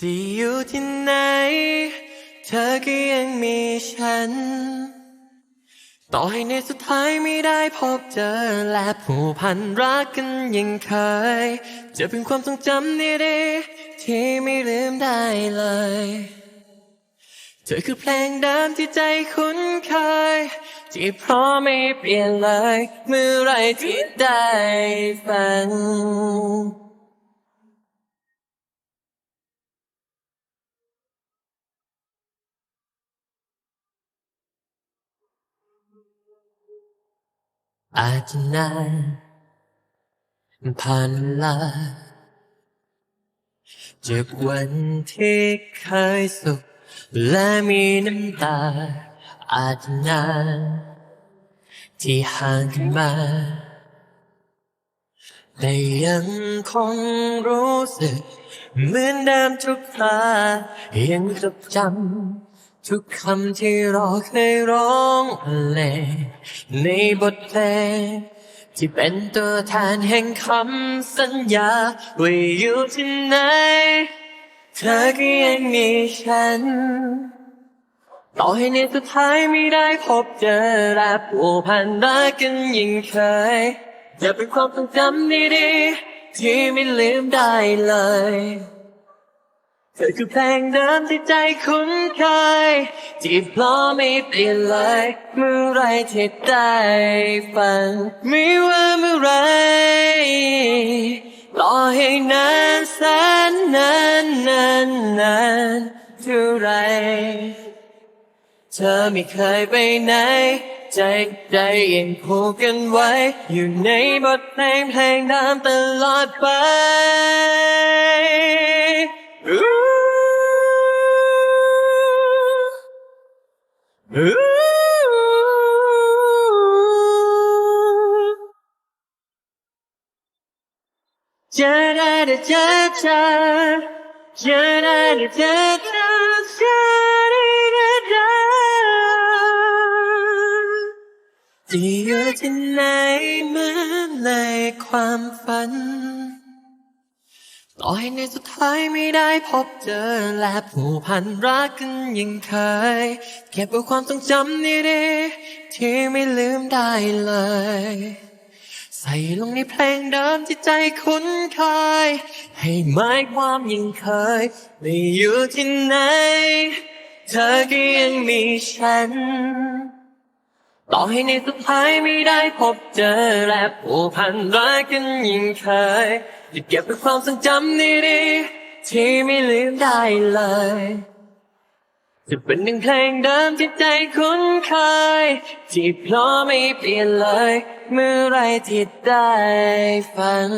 ที่อยู่ที่ไหน เธอก็ยังมีฉัน ต่อให้ในสุดท้ายไม่ได้พบเจอ และผูกพันรักกันยังเคย จะเป็นความทรงจำดีๆที่ไม่ลืมได้เลย เธอคือเพลงเดิมที่ใจคุ้นเคย ที่พร้อมไม่เปลี่ยนเลย เมื่อไรที่ได้ฟัง อาจจะนานผ่านเวลาจากวันที่เคยสุข และมีน้ำตา อาจจะนานที่ห่างกันมา แต่ยังคงรู้สึก เหมือนเดิมทุกครายังจดจำ ทุกคำที่เราเคยร้องเลในบทเพลงที่เป็นตัวแทนแห่งคำสัญญาว่าอยู่ที่ไหน เธอก็ยังมีฉัน ต่อให้ในสุดท้ายไม่ได้พบเจอและผูกพันรักกันยิ่งเคยจะเป็นความทรงจำดีๆ ที่ไม่ลืมได้เลย เธอคือเพลงเดิมที่ใจคุ้นเคยที่พร้อมไม่เปลี่ยนเลยเมื่อไรที่ได้ฟังไม่ว่าเมื่อไรรอให้นานแสนนานนานนานเท่าไร เธอไม่เคยไปไหน ใจใจยังผูกกันไว้ อยู่ในบทเพลงเพลงเดิมตลอดไป จะได้ได้เจอเจะได้ได้เจอเธอจะได้ได้เจอยู่ที่ไหนเหมือนในความฝัน ต่อให้ในสุดท้ายไม่ได้พบเจอและผูกพันรักกันยังเคย เก็บไว้ความทรงจำดีๆที่ไม่ลืมได้เลย ใส่ลงในเพลงเดิมที่ใจคุ้นเคย ให้หมายความยังเคย ไม่อยู่ที่ไหน เธอก็ยังมีฉันต่อให้ในสุดท้ายไม่ได้พบเจอและผูกพันรักกันยิ่งเคย จะเก็บเป็นความทรงจำดีๆที่ไม่ลืมได้เลย จะเป็นหนึ่งเพลงเดิมที่ใจคุ้นเคยที่พร้อมไม่เปลี่ยนเลย เมื่อไรที่ได้ฟัง